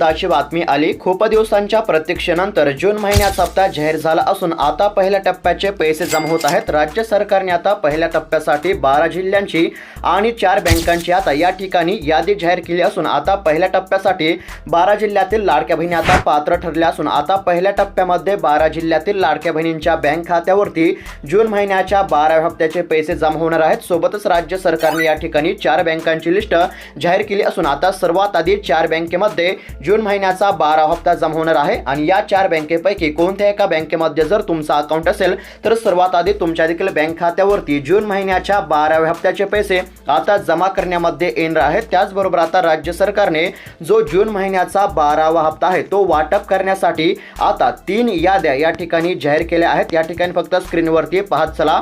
ताची बातमी आली. खूप दिवसांच्या प्रतीक्षेनंतर जून महिन्याचा हप्ता जाहीर झाला असून आता पहिल्या टप्प्याचे पैसे जमा होत आहेत. राज्य सरकारने आता पहिल्या टप्प्यासाठी बारा जिल्ह्यांची आणि चार बँकांची आता या ठिकाणी यादी जाहीर केली असून आता पहिल्या टप्प्यासाठी बारा जिल्ह्यातील लाडक्या बहिणी आता पात्र ठरल्या असून आता पहिल्या टप्प्यामध्ये बारा जिल्ह्यातील लाडक्या बहिणींच्या बँक खात्यावरती जून महिन्याच्या बारा हप्त्याचे पैसे जमा होणार आहेत. सोबतच राज्य सरकारने या ठिकाणी चार बँकांची लिस्ट जाहीर केली असून आता सर्वात आधी चार बँकेमध्ये जून महिन्याचा बारा हप्ता जमा होणार आहे आणि या चार बँकेपैकी कोणत्या एका बँकेमध्ये जर तुमचा अकाउंट असेल तर सर्वात आधी तुमच्या देखील बँक खात्यावरती जून महिन्याच्या बाराव्या हप्त्याचे पैसे आता जमा करण्यामध्ये येणार आहेत. त्याचबरोबर आता राज्य सरकारने जो जून महिन्याचा बारावा हप्ता आहे तो वाटप करण्यासाठी आता तीन याद्या या ठिकाणी जाहीर केल्या आहेत. या ठिकाणी फक्त स्क्रीनवरती पाहत चला.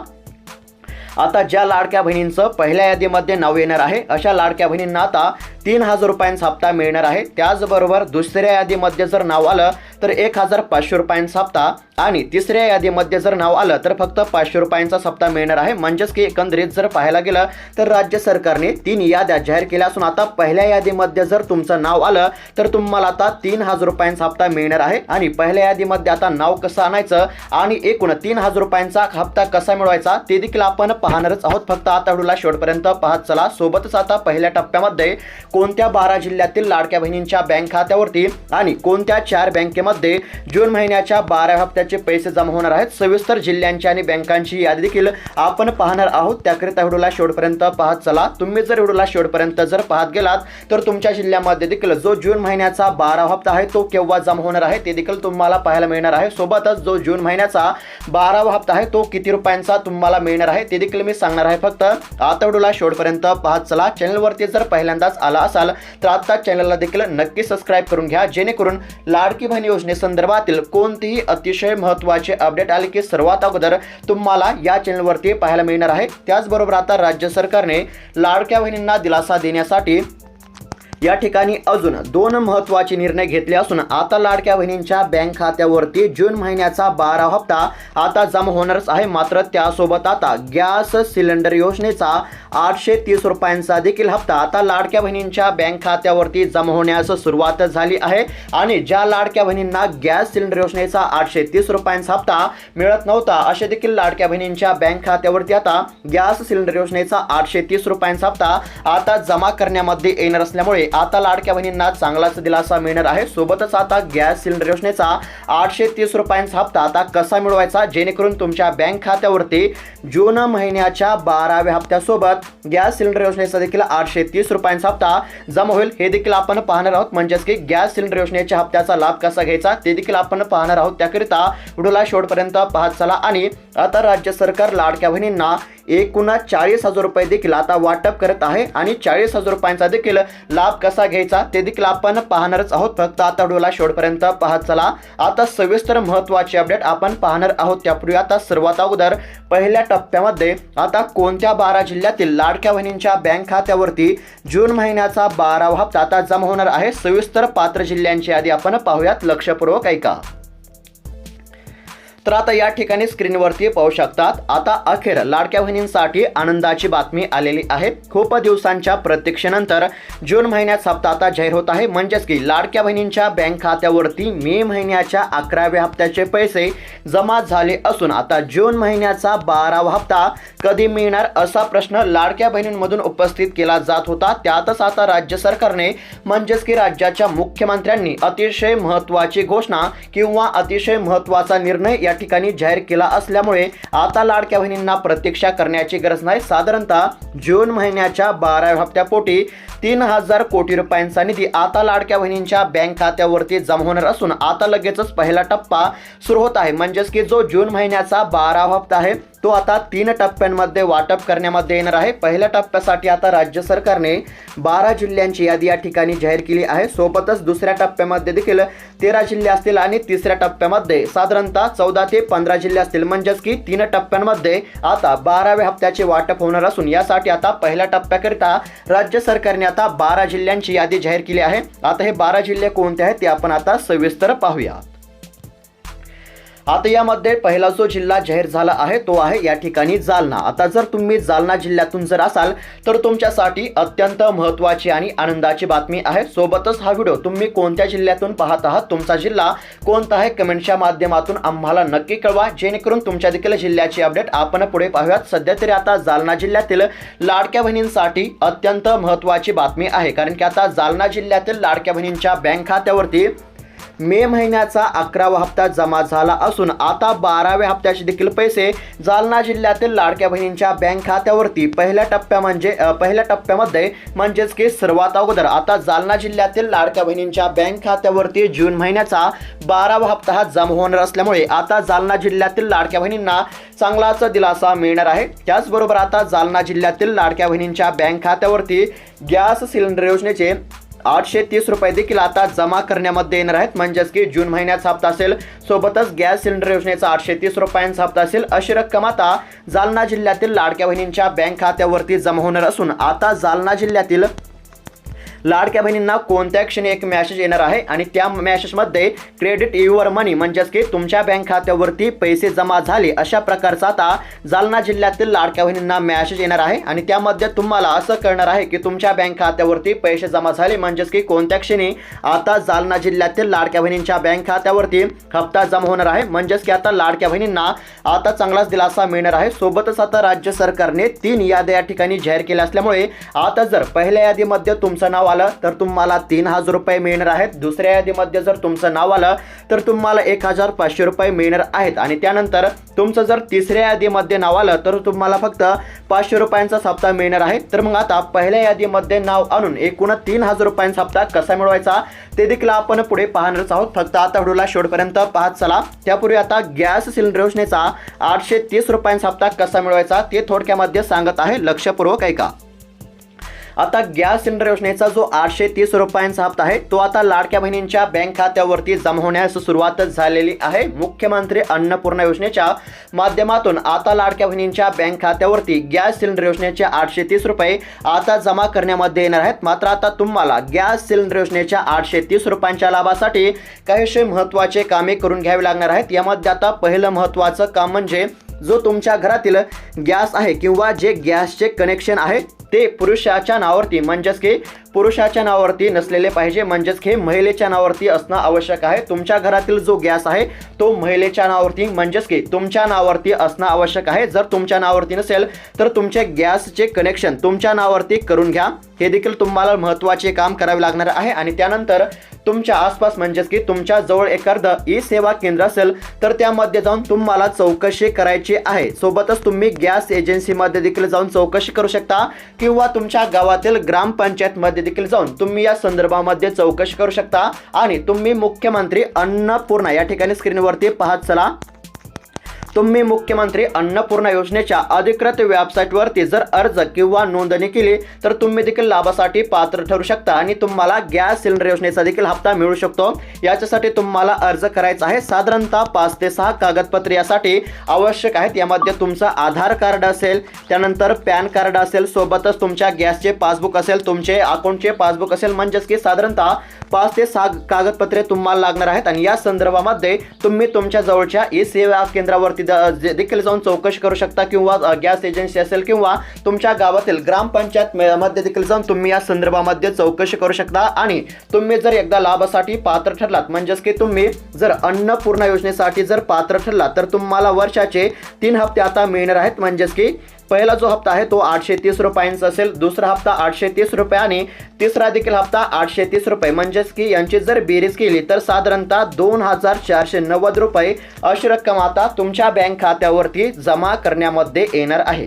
आता ज्या लाडक्या बहिणींचं पहिल्या यादीमध्ये नाव येणार आहे अशा लाडक्या बहिणींना आता तीन हजार रुपयांचा हप्ता मिळणार आहे. त्याचबरोबर दुसऱ्या यादीमध्ये जर नाव आलं तर एक हजार पाचशे रुपयांचा हप्ता. आणि तिसऱ्या यादीमध्ये जर नाव आलं तर फक्त पाचशे रुपयांचा हप्ता मिळणार आहे. म्हणजेच की एकंदरीत जर पाहायला गेलं तर राज्य सरकारने तीन याद्या जाहीर केल्या असून आता पहिल्या यादीमध्ये जर तुमचं नाव आलं तर तुम्हाला आता तीन हजार रुपयांचा हप्ता मिळणार आहे. आणि पहिल्या यादीमध्ये आता नाव कसं आणायचं आणि एकूण तीन हजार रुपयांचा हप्ता कसा मिळवायचा ते देखील आपण पाहणारच आहोत. फक्त आता व्हिडिओला शेवटपर्यंत पाहत चला. सोबतच आता पहिल्या टप्प्यामध्ये कोणत्या बारा जिल्ह्यातील लाडक्या बहिणींच्या बँक खात्यावरती आणि कोणत्या चार बँकेमध्ये जून महिन्याच्या बारा हप्त्याचे पैसे जमा होणार आहेत. सविस्तर जिल्ह्यांची आणि बँकांची यादी देखील आपण पाहणार आहोत. त्याकरिता व्हिडिओला शेवटपर्यंत पाहत चला. तुम्ही जर व्हिडिओला शेवटपर्यंत जर पाहत गेलात तर तुमच्या जिल्ह्यामध्ये देखील जो जून महिन्याचा बारा हप्ता आहे तो केव्हा जमा होणार आहे ते देखील तुम्हाला पाहायला मिळणार आहे. सोबतच जो जून महिन्याचा बारावा हप्ता आहे तो किती रुपयांचा तुम्हाला मिळणार आहे ते देखील मी सांगणार आहे फक्त. आता व्हिडिओला शेवटपर्यंत पाहत चला. चॅनलवरती जर पहिल्यांदाच आला असाल तर आता चॅनलला देखील नक्की सबस्क्राईब करून घ्या जेणेकरून लाडकी बहिणी योजनेसंदर्भातील कोणतीही अतिशय महत्त्वाचे अपडेट आले की सर्वात अगोदर तुम्हाला या चॅनलवरती पाहायला मिळणार आहे. त्याचबरोबर आता राज्य सरकारने लाडक्या बहिणींना दिलासा देण्यासाठी या ठिकाणी अजून दोन महत्त्वाचे निर्णय घेतले असून आता लाडक्या बहिणींच्या बँक खात्यावरती जून महिन्याचा बारा हप्ता आता जमा होणारच आहे. मात्र त्यासोबत आता गॅस सिलेंडर योजनेचा आठशे तीस रुपयांचा देखील हप्ता आता लाडक्या बहिणींच्या बँक खात्यावरती जमा होण्यास सुरुवात झाली आहे आणि ज्या लाडक्या बहिणींना गॅस सिलेंडर योजनेचा आठशे तीस रुपयांचा हप्ता मिळत नव्हता असे देखील लाडक्या बहिणींच्या बँक खात्यावरती आता गॅस सिलेंडर योजनेचा आठशे तीस रुपयांचा हप्ता आता जमा करण्यामध्ये येणार असल्यामुळे आता लाडक्या बहिणींना चांगलाच दिलासा मिळणार आहे. सोबतच आता गॅस सिलेंडर योजनेचा आठशे तीस रुपयांचा हप्ता आता कसा मिळवायचा? जेणेकरून तुमच्या बँक खात्यावरती जून महिन्याच्या बाराव्या हप्त्यासोबत गॅस सिलेंडर योजनेचा देखील आठशे तीस रुपयांचा हप्ता जमा होईल. हे देखील आपण पाहणार आहोत. म्हणजेच की गॅस सिलेंडर योजनेच्या हप्त्याचा लाभ कसा घ्यायचा? ते देखील आपण पाहणार आहोत. त्याकरिता व्हिडिओला शेवटपर्यंत पाहत चला. आणि आता राज्य सरकार लाडक्या बहिणींना एकूणच चाळीस हजार रुपये देखील आता वाटप करत आहे आणि चाळीस हजार रुपयांचा देखील लाभ कसा घ्यायचा ते देखील आपण पाहणारच आहोत. फक्त आता व्हिडिओला शेवटपर्यंत पाहत चला. आता सविस्तर महत्त्वाची अपडेट आपण पाहणार आहोत. त्यापूर्वी आता सर्वात अगोदर पहिल्या टप्प्यामध्ये आता कोणत्या बारा जिल्ह्यातील लाडक्या बहिणींच्या बँक खात्यावरती जून महिन्याचा बारावा हप्ता आता जमा होणार आहे? सविस्तर पात्र जिल्ह्यांची यादी आपण पाहूयात. लक्षपूर्वक ऐका. तर आता या ठिकाणी स्क्रीनवरती पाहू शकतात. आता अखेर लाडक्या बहिणींसाठी आनंदाची बातमी आलेली आहे. खूप दिवसांच्या प्रतीक्षेनंतर जून महिन्यात हप्ता आता जाहीर होत आहे. म्हणजेच की लाडक्या बहिणींच्या बँक खात्यावरती मे महिन्याच्या अकराव्या हप्त्याचे पैसे जमा झाले असून आता जून महिन्याचा बारावा हप्ता कधी मिळणार असा प्रश्न लाडक्या बहिणींमधून उपस्थित केला जात होता. त्यातच आता राज्य सरकारने म्हणजेच की राज्याच्या मुख्यमंत्र्यांनी अतिशय महत्त्वाची घोषणा किंवा अतिशय महत्त्वाचा निर्णय या ठिकाणी जाहीर केला असल्यामुळे आता लाडक्या बहिणींना प्रतीक्षा करण्याची गरज नाही. साधारणतः जून महिन्याच्या बाराव्या हप्त्यापोटी तीन हजार कोटी रुपयांचा निधी आता लाडक्या बहिणींच्या बँक खात्यावरती जमा होणार असून आता लगेचच पहिला टप्पा सुरू होत आहे. म्हणजेच की जो जून महिन्याचा बारावा हप्ता आहे तो आता तीन टप्प्यांमध्ये वाटप करण्यामध्ये येणार आहे. पहिल्या टप्प्यासाठी आता राज्य सरकारने बारा जिल्ह्यांची यादी या ठिकाणी जाहीर केली आहे. सोबतच दुसऱ्या टप्प्यामध्ये देखील तेरा जिल्हे असतील आणि तिसऱ्या टप्प्यामध्ये साधारणतः चौदा ते पंधरा जिल्हे असतील. म्हणजेच की तीन टप्प्यांमध्ये आता बाराव्या हप्त्याचे वाटप होणार असून यासाठी आता पहिल्या टप्प्याकरिता राज्य सरकारने आता बारा जिल्ह्यांची यादी जाहीर केली आहे. आता हे बारा जिल्हे कोणते आहेत ते आपण आता सविस्तर पाहूया. आता यामध्ये पहिला जो जिल्हा जाहीर झाला आहे तो आहे या ठिकाणी जालना. आता जर तुम्ही जालना जिल्ह्यातून जर असाल तर तुमच्यासाठी अत्यंत महत्त्वाची आणि आनंदाची बातमी आहे. सोबतच हा व्हिडिओ तुम्ही कोणत्या जिल्ह्यातून पाहत आहात तुमचा जिल्हा कोणता आहे कमेंटच्या माध्यमातून आम्हाला नक्की कळवा. जेणेकरून तुमच्या देखील जिल्ह्याची अपडेट आपण पुढे पाहूयात. सध्या तरी आता जालना जिल्ह्यातील लाडक्या बहिणींसाठी अत्यंत महत्त्वाची बातमी आहे. कारण की आता जालना जिल्ह्यातील लाडक्या बहिणींच्या बँक खात्यावरती मे महिन्याचा अकरावा हप्ता जमा झाला असून आता बाराव्या हप्त्याचे देखील पैसे जालना जिल्ह्यातील लाडक्या बहिणींच्या बँक खात्यावरती पहिल्या टप्प्या म्हणजे पहिल्या टप्प्यामध्ये म्हणजेच की सर्वात अगोदर. आता जालना जिल्ह्यातील लाडक्या बहिणींच्या बँक खात्यावरती जून महिन्याचा बारावा हप्ता हा जमा होणार असल्यामुळे आता जालना जिल्ह्यातील लाडक्या बहिणींना चांगलाच दिलासा मिळणार आहे. त्याचबरोबर आता जालना जिल्ह्यातील लाडक्या बहिणींच्या बँक खात्यावरती गॅस सिलेंडर योजनेचे आठशे तीस रुपये देखील आता जमा करण्यामध्ये येणार आहेत. म्हणजेच की जून महिन्याचा हप्ता असेल. सोबतच गॅस सिलेंडर योजनेचा आठशे तीस रुपयांचा हप्ता असेल. अशी रक्कम आता जालना जिल्ह्यातील लाडक्या बहिणींच्या बँक खात्यावरती जमा होणार असून आता जालना जिल्ह्यातील लाडक्या बहिणींना कोणत्या क्षणी एक मॅसेज येणार आहे? आणि त्या मॅसेजमध्ये क्रेडिट युअर मनी म्हणजेच की तुमच्या बँक खात्यावरती पैसे जमा झाले अशा प्रकारचा आता जालना जिल्ह्यातील लाडक्या बहिणींना मॅसेज येणार आहे. आणि त्यामध्ये तुम्हाला असं कळणार आहे की तुमच्या बँक खात्यावरती पैसे जमा झाले म्हणजेच की कोणत्या क्षणी आता जालना जिल्ह्यातील लाडक्या बहिणींच्या बँक खात्यावरती हप्ता जमा होणार आहे. म्हणजेच की आता लाडक्या बहिणींना आता चांगलाच दिलासा मिळणार आहे. सोबतच आता राज्य सरकारने तीन याद्या या ठिकाणी जाहीर केल्या असल्यामुळे आता जर पहिल्या यादीमध्ये तुमचं नाव आलं तर तुम्हाला तीन हजार रुपये मिळणार आहेत. दुसऱ्या यादीमध्ये जर तुमचं नाव आलं तर तुम्हाला एक हजार पाचशे रुपये मिळणार आहेत. आणि त्यानंतर तुमचं जर तिसऱ्या यादीमध्ये नाव आलं तर तुम्हाला फक्त पाचशे रुपयांचा हप्ता मिळणार आहे. तर मग आता पहिल्या यादीमध्ये नाव आणून एकूण तीन हजार रुपयांचा हप्ता कसा मिळवायचा ते देखील आपण पुढे पाहणारच आहोत. फक्त आता व्हिडिओला शेवटपर्यंत पाहत चला. त्यापूर्वी आता गॅस सिलेंडर योजनेचा आठशे तीस रुपयांचा हप्ता कसा मिळवायचा ते थोडक्यामध्ये सांगत आहे. लक्षपूर्वक ऐका. आता गॅस सिलेंडर योजनेचा जो आठशे तीस रुपयांचा हप्ता आहे तो आता लाडक्या बहिणींच्या बँक खात्यावरती जमा होण्यास सुरुवात झालेली आहे. मुख्यमंत्री अन्नपूर्णा योजनेच्या माध्यमातून आता लाडक्या बहिणींच्या बँक खात्यावरती गॅस सिलेंडर योजनेचे आठशे तीस रुपये आता जमा करण्यामध्ये येणार आहेत. मात्र आता तुम्हाला गॅस सिलेंडर योजनेच्या आठशे तीस रुपयांच्या लाभासाठी काहीशे महत्त्वाचे कामे करून घ्यावी लागणार आहेत. यामध्ये आता पहिलं महत्त्वाचं काम म्हणजे जो तुमच्या घरातील गॅस आहे किंवा जे गॅसचे कनेक्शन आहे ते पुरुषाच्या नावावरती म्हणजेच की पुरुषाच्या नावावरती नसलेले पाहिजे. म्हणजेच की महिलेच्या नावावरती असणं आवश्यक आहे. तुमच्या घरातील जो गॅस आहे तो महिलेच्या नावावरती म्हणजेच की तुमच्या नावावरती असणं आवश्यक आहे. जर तुमच्या नावावरती नसेल तर तुमचे गॅसचे कनेक्शन तुमच्या नावावरती करून घ्या. हे देखील तुम्हाला महत्त्वाचे काम करावे लागणार आहे. आणि त्यानंतर तुमच्या आसपास म्हणजेच की तुमच्या जवळ एखादं ई सेवा केंद्र असेल तर त्यामध्ये जाऊन तुम्हाला चौकशी करायची आहे. सोबतच तुम्ही गॅस एजन्सीमध्ये देखील जाऊन चौकशी करू शकता. किंवा तुमच्या गावातील ग्रामपंचायतमध्ये देखील जाऊन तुम्ही या संदर्भामध्ये चौकशी करू शकता. आणि तुम्ही मुख्यमंत्री अन्नपूर्णा या ठिकाणी स्क्रीनवरती पाहत चला. तुम्ही मुख्यमंत्री अन्नपूर्णा योजनेच्या अधिकृत वेबसाईटवरती जर अर्ज किंवा नोंदणी केली तर तुम्ही देखील लाभासाठी पात्र ठरू शकता आणि तुम्हाला गॅस सिलेंडर योजनेचा देखील हप्ता मिळू शकतो. याच्यासाठी तुम्हाला अर्ज करायचा आहे. साधारणतः पाच ते सहा कागदपत्रे यासाठी आवश्यक आहेत. यामध्ये तुमचं आधार कार्ड असेल त्यानंतर पॅन कार्ड असेल सोबतच तुमच्या गॅसचे पासबुक असेल तुमचे अकाउंटचे पासबुक असेल म्हणजेच की साधारणतः पाच ते सहा कागदपत्रे तुम्हाला लागणार आहेत. आणि या संदर्भामध्ये तुम्ही तुमच्या जवळच्या ई सेवा केंद्रावर तिथं जे- देखील जाऊन चौकशी करू शकता किंवा गॅस एजन्सी असेल किंवा तुमच्या गावातील ग्रामपंचायत मध्ये देखील जाऊन तुम्ही या संदर्भामध्ये चौकशी करू शकता. आणि तुम्ही जर एकदा लाभासाठी पात्र ठरलात म्हणजेच की तुम्ही जर अन्नपूर्णा योजनेसाठी जर पात्र ठरलात तर तुम्हाला वर्षाचे तीन हप्ते आता मिळणार आहेत. म्हणजेच की पहिला जो हप्ता आहे तो आठशे तीस रुपयांचा असेल. दुसरा हप्ता आठशे तीस रुपये आणि तिसरा देखील हप्ता आठशे तीस रुपये. म्हणजेच की यांची जर बेरीज केली तर साधारणतः दोन हजार चारशे नव्वद रुपये अशी रक्कम आता तुमच्या बँक खात्यावरती जमा करण्यामध्ये येणार आहे.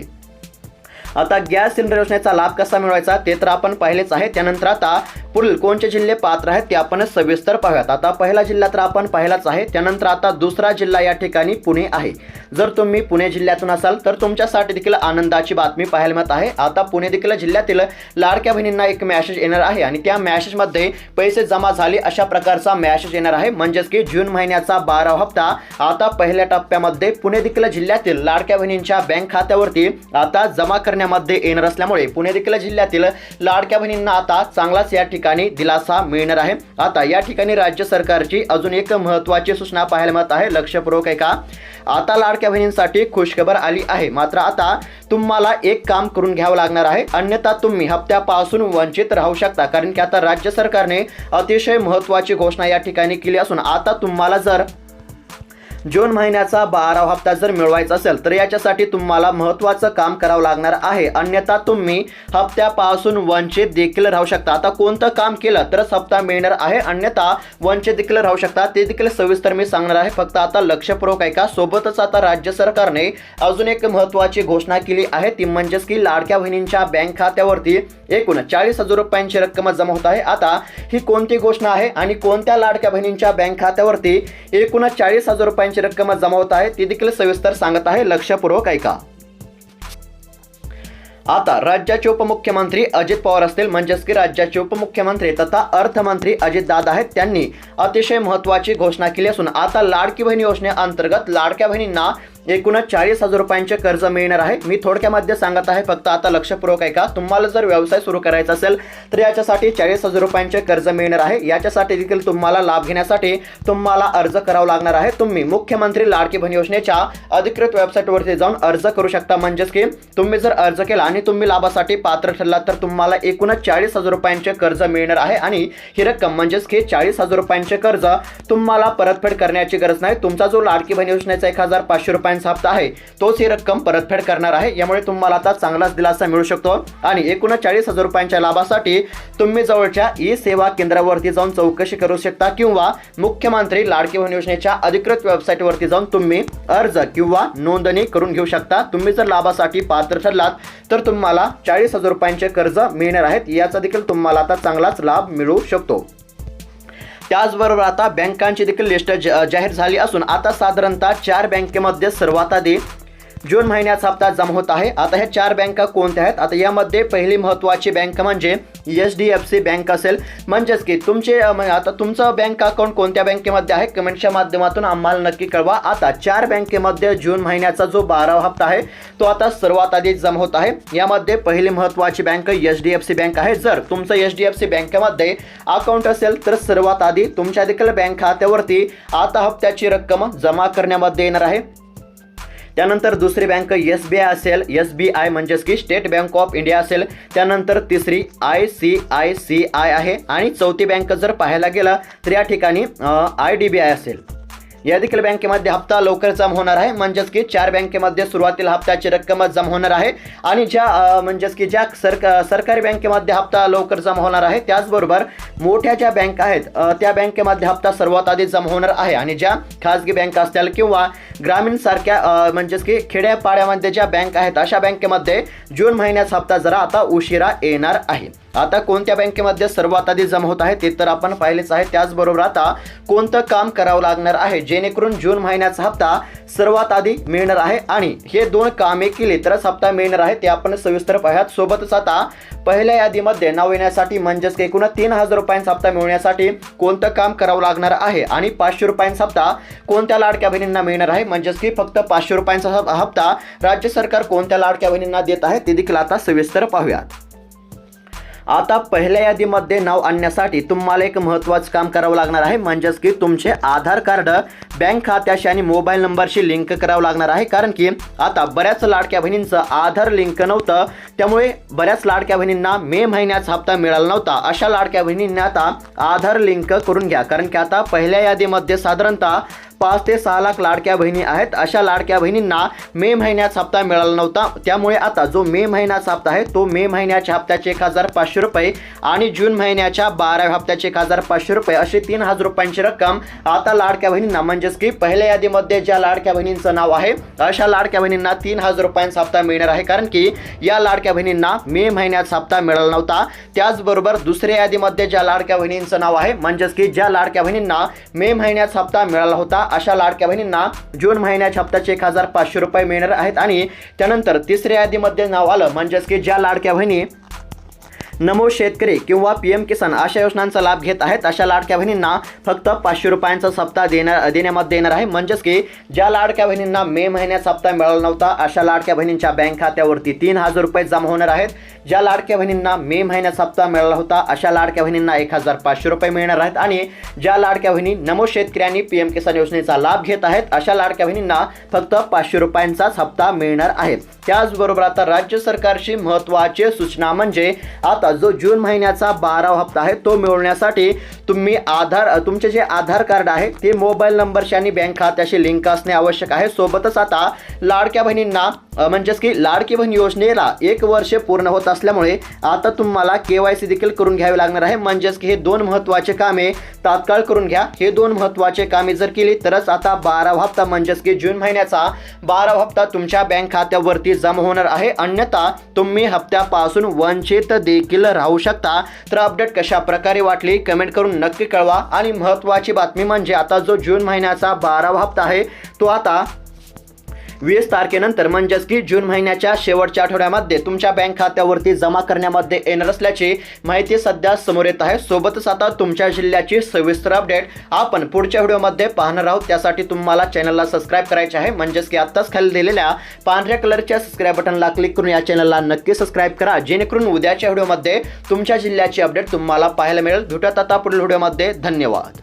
आता गॅस सिलेंडर योजनेचा लाभ कसा मिळवायचा ते तर आपण पाहिलेच आहे. त्यानंतर आता पुढील कोणते जिल्हे पात्र आहेत ते आपण सविस्तर पाहूयात. आता पहिला जिल्हा तर आपण पाहिलाच आहे. त्यानंतर आता दुसरा जिल्हा या ठिकाणी पुणे आहे. जर तुम्ही पुणे जिल्ह्यातून असाल तर तुमच्यासाठी देखील आनंदाची बातमी पाहायला मिळत आहे. आता पुणे देखील जिल्ह्यातील लाडक्या बहिणींना एक मॅसेज येणार आहे आणि त्या मॅसेजमध्ये पैसे जमा झाले अशा प्रकारचा मॅसेज येणार आहे. म्हणजेच की जून महिन्याचा बारा हप्ता आता पहिल्या टप्प्यामध्ये पुणे देखील जिल्ह्यातील लाडक्या बहिणींच्या बँक खात्यावरती आता जमा करण्यामध्ये येणार असल्यामुळे पुणे देखील जिल्ह्यातील लाडक्या बहिणींना आता चांगलाच या ठिकाणी ठिकाणी दिलासा मिळणार आहे. आता या ठिकाणी राज्य सरकारची अजून एक महत्त्वाची सूचना पाहायला मिळत आहे. लक्षपूर्वक आहे का? आता लाडक्या बहिणींसाठी खुशखबर आली आहे. मात्र आता तुम्हाला एक काम करून घ्यावं लागणार आहे. अन्यथा तुम्ही हप्त्यापासून वंचित राहू शकता. कारण की आता राज्य सरकारने अतिशय महत्त्वाची घोषणा या ठिकाणी केली असून आता तुम्हाला जर जून महिन्याचा बारावा हप्ता जर मिळवायचा असेल तर याच्यासाठी तुम्हाला महत्त्वाचं काम करावं लागणार आहे. अन्यथा तुम्ही हप्त्यापासून वंचित देखील राहू शकता. आता कोणतं काम केलं तरच हप्ता मिळणार आहे. अन्यथा वंचित देखील राहू शकता. ते देखील सविस्तर मी सांगणार आहे. फक्त आता लक्षपूर्वक ऐका. सोबतच आता राज्य सरकारने अजून एक महत्त्वाची घोषणा केली आहे. ती म्हणजेच की लाडक्या बहिणींच्या बँक खात्यावरती एकूण चाळीस हजार रुपयांची रक्कम जमा होत आहे. आता ही कोणती घोषणा आहे? आणि कोणत्या लाडक्या बहिणींच्या बँक खात्यावरती एकूण चाळीस हजार रुपयांची रक्कम जमा होत आहे ती देखील सविस्तर सांगत आहे लक्षपूर्वक ऐका. आता राज्याचे उपमुख्यमंत्री अजित पवार असतील म्हणजेच की राज्याचे उपमुख्यमंत्री तथा अर्थमंत्री अजित दादा आहेत त्यांनी अतिशय महत्त्वाची घोषणा केली असून आता लाडकी बहीण योजनेअंतर्गत लाडक्या बहिणींना एकूणच चाळीस हजार रुपयांचे कर्ज मिळणार आहे. मी थोडक्यामध्ये सांगत आहे फक्त आता लक्षपूर्वक ऐका. तुम्हाला जर व्यवसाय सुरू करायचा असेल तर याच्यासाठी चाळीस हजार रुपयांचे कर्ज मिळणार आहे. याच्यासाठी देखील तुम्हाला लाभ घेण्यासाठी तुम्हाला अर्ज करावा लागणार आहे. तुम्ही मुख्यमंत्री लाडकी बहीण योजनेच्या अधिकृत वेबसाईटवरती जाऊन अर्ज करू शकता. म्हणजेच की तुम्ही जर अर्ज केला आणि तुम्ही लाभासाठी पात्र ठरलात तर तुम्हाला एकूणच चाळीस हजार रुपयांचे कर्ज मिळणार आहे. आणि ही रक्कम म्हणजेच की चाळीस हजार रुपयांचे कर्ज तुम्हाला परतफेड करण्याची गरज नाही. तुमचा जो लाडकी बहीण योजनेचा एक हजार पाचशे रुपये रुपयांचा हप्ता आहे. तोच ही रक्कम परतफेड करणार आहे. यामुळे तुम्हाला आता चांगलाच दिलासा मिळू शकतो. आणि एकूणच चाळीस हजार रुपयांच्या लाभासाठी तुम्ही जवळच्या ई सेवा केंद्रावरती जाऊन चौकशी करू शकता किंवा मुख्यमंत्री लाडकी बहीण योजनेच्या अधिकृत वेबसाईटवरती जाऊन तुम्ही अर्ज किंवा नोंदणी करून घेऊ शकता. तुम्ही जर लाभासाठी पात्र ठरलात तर तुम्हाला चाळीस हजार रुपयांचे कर्ज मिळणार आहेत. याचा देखील तुम्हाला आता चांगलाच लाभ मिळू शकतो. त्याचबरोबर आता बँकांची देखील लिस्ट जाहीर झाली असून आता साधारणतः चार बँकेमध्ये सर्वात आधी जून महिन्याचा हप्ता जमा होत आहे. आता ह्या चार बँका कोणत्या आहेत? आता यामध्ये पहिली महत्त्वाची बँक म्हणजे H D F C bank असेल. म्हणजेच की तुमचे आता तुमचं बँक अकाउंट कोणत्या बँकेमध्ये आहे? कमेंटच्या माध्यमातून आम्हाला नक्की कळवा. आता चार बँकेमध्ये जून महिन्याचा जो बारावा हप्ता आहे तो आता सर्वात आधी जमा होत आहे. यामध्ये पहिली महत्त्वाची bank H D F C bank आहे. जर तुमचं एच डी एफ सी बँकेमध्ये अकाउंट असेल तर सर्वात आधी तुमच्या देखील बँक खात्यावरती आता हप्त्याची रक्कम जमा करण्यामध्ये येणार आहे. त्यानंतर दुसरी बँक एस बी आय असेल. एस बी आय म्हणजेच की स्टेट बँक ऑफ इंडिया असेल. त्यानंतर तिसरी I C I C I आहे. आणि चौथी बँक जर पाहायला गेलं तर या ठिकाणी आय डी बी आय असेल. या देखील बँकेमध्ये हप्ता लवकर जमा होणार आहे. म्हणजेच की चार बँकेमध्ये सुरुवातीला हप्त्याची रक्कम जमा होणार आहे. आणि ज्या म्हणजेच की ज्या सरका सरकारी बँकेमध्ये हप्ता लवकर जमा होणार आहे त्याचबरोबर मोठ्या ज्या बँक आहेत त्या बँकेमध्ये हप्ता सर्वात आधी जमा होणार आहे. आणि ज्या खाजगी बँक असतील किंवा ग्रामीण सारख्या म्हणजेच की खेड्यापाड्यामध्ये ज्या बँक आहेत अशा बँकेमध्ये जून महिन्याचा हप्ता जरा आता उशिरा येणार आहे. आता कोणत्या बँकेमध्ये सर्वात आधी जमा होत आहे ते तर आपण पाहिलेच आहे. त्याचबरोबर आता कोणतं काम करावं लागणार आहे जेणेकरून जून महिन्याचा हप्ता सर्वात आधी मिळणार आहे आणि हे दोन कामे केली तरच हप्ता मिळणार आहे ते आपण सविस्तर पाहूयात. सोबतच आता पहिल्या यादीमध्ये नाव येण्यासाठी म्हणजेच की एकूण तीन हजार रुपयांचा हप्ता मिळवण्यासाठी कोणतं काम करावं लागणार आहे आणि पाचशे रुपयांचा हप्ता कोणत्या लाडक्या बहिणींना मिळणार आहे? म्हणजेच की फक्त पाचशे रुपयांचा हप्ता राज्य सरकार कोणत्या लाडक्या बहिणींना देत आहे ते देखील आता सविस्तर पाहूयात. आता पहिल्या यादीमध्ये नाव आणण्यासाठी तुम्हाला एक महत्त्वाचं काम करावं लागणार आहे. म्हणजेच की तुमचे आधार कार्ड बँक खात्याशी आणि मोबाईल नंबरशी लिंक करावं लागणार आहे. कारण की आता बऱ्याच लाडक्या बहिणींचं आधार लिंक नव्हतं. त्यामुळे बऱ्याच लाडक्या बहिणींना मे महिन्याचा हप्ता मिळाला नव्हता. अशा लाडक्या बहिणींना आता आधार लिंक करून घ्या. कारण की आता पहिल्या यादीमध्ये साधारणतः पाच ते सहा लाख लाडक्या बहिणी आहेत. अशा लाडक्या बहिणींना मे महिन्यात हप्ता मिळाला नव्हता. त्यामुळे आता जो मे महिन्याचा हप्ता आहे तो मे महिन्याच्या हप्त्याचे एक हजार पाचशे रुपये आणि जून महिन्याच्या बाराव्या हप्त्याचे एक हजार पाचशे रुपये असे तीन हजार रुपयांची रक्कम आता लाडक्या बहिणींना म्हणजेच की पहिल्या यादीमध्ये ज्या लाडक्या बहिणींचं नाव आहे अशा लाडक्या बहिणींना तीन हजार रुपयांचा हप्ता मिळणार आहे. कारण की या लाडक्या बहिणींना मे महिन्याचा हप्ता मिळाला नव्हता. त्याचबरोबर दुसऱ्या यादीमध्ये ज्या लाडक्या बहिणींचं नाव आहे म्हणजेच की ज्या लाडक्या बहिणींना मे महिन्याचा हप्ता मिळाला होता अशा लाडक्या बहिणींना जून महिन्याच्या हप्त्याचे एक हजार पाचशे रुपये मिळणार आहेत आणि त्यानंतर तिसऱ्या यादीमध्ये नाव आलं म्हणजेच की ज्या लाडक्या बहिणी नमो शेतकरी किंवा पी एम किसान अशा योजनांचा लाभ घेत आहेत. अशा लाडक्या बहिणींना फक्त पाचशे रुपयांचा सप्ताह देणार देण्यामध्ये येणार आहे. म्हणजेच की ज्या लाडक्या बहिणींना मे महिन्यात सप्ताह मिळाला नव्हता अशा लाडक्या बहिणींच्या बँक खात्यावरती तीन हजार रुपये जमा होणार आहेत. ज्या लाडक्या बहिणींना मे महिन्यात सप्ताह मिळाला होता अशा लाडक्या बहिणींना एक हजार पाचशे रुपये मिळणार आहेत. आणि ज्या लाडक्या बहिणी नमो शेतकऱ्यांनी पी एम किसान योजनेचा लाभ घेत आहेत अशा लाडक्या बहिणींना फक्त पाचशे रुपयांचाच हप्ता मिळणार आहे. त्याचबरोबर आता राज्य सरकारची महत्त्वाची सूचना म्हणजे आता जो जून महिन्याचा बारावा हप्ता आहे तो मिळवण्यासाठी तुम्ही आधार तुमचे जे आधार कार्ड आहे ते मोबाईल नंबरशी आणि बँक खात्याशी लिंक असणे आवश्यक आहे. सोबतच आता लाडक्या बहिणींना म्हणजेच की लाडकी बहीण योजनेला एक वर्ष पूर्ण होत असल्यामुळे आता तुम्हाला के वाय सी देखील करून घ्यावी लागणार आहे. म्हणजेच की हे दोन महत्त्वाचे कामे तात्काळ करून घ्या. हे दोन महत्त्वाचे कामे जर केली तरच आता बारावा हप्ता म्हणजेच की जून महिन्याचा बारावा हप्ता तुमच्या बँक खात्यावरती जमा होणार आहे. अन्यथा तुम्ही हप्त्यापासून वंचित देखील राहू शकता. तर अपडेट कशा प्रकारे वाटली कमेंट करून नक्की कळवा. आणि महत्त्वाची बातमी म्हणजे आता जो जून महिन्याचा बारावा हप्ता आहे तो आता वीस तारखेनंतर म्हणजेच की जून महिन्याच्या शेवटच्या आठवड्यामध्ये तुमच्या बँक खात्यावरती जमा करण्यामध्ये येणार असल्याची माहिती सध्या समोर येत आहे. सोबतच आता तुमच्या जिल्ह्याची सविस्तर अपडेट आपण पुढच्या व्हिडिओमध्ये पाहणार आहोत. त्यासाठी तुम्हाला चॅनलला सबस्क्राईब करायचे आहे. म्हणजेच की आत्ताच खाली दिलेल्या पांढऱ्या कलरच्या सबस्क्राईब बटनला क्लिक करून या चॅनलला नक्की सबस्क्राईब करा. जेणेकरून उद्याच्या व्हिडिओमध्ये तुमच्या जिल्ह्याची अपडेट तुम्हाला पाहायला मिळेल. भेटत आता पुढील व्हिडिओमध्ये. धन्यवाद.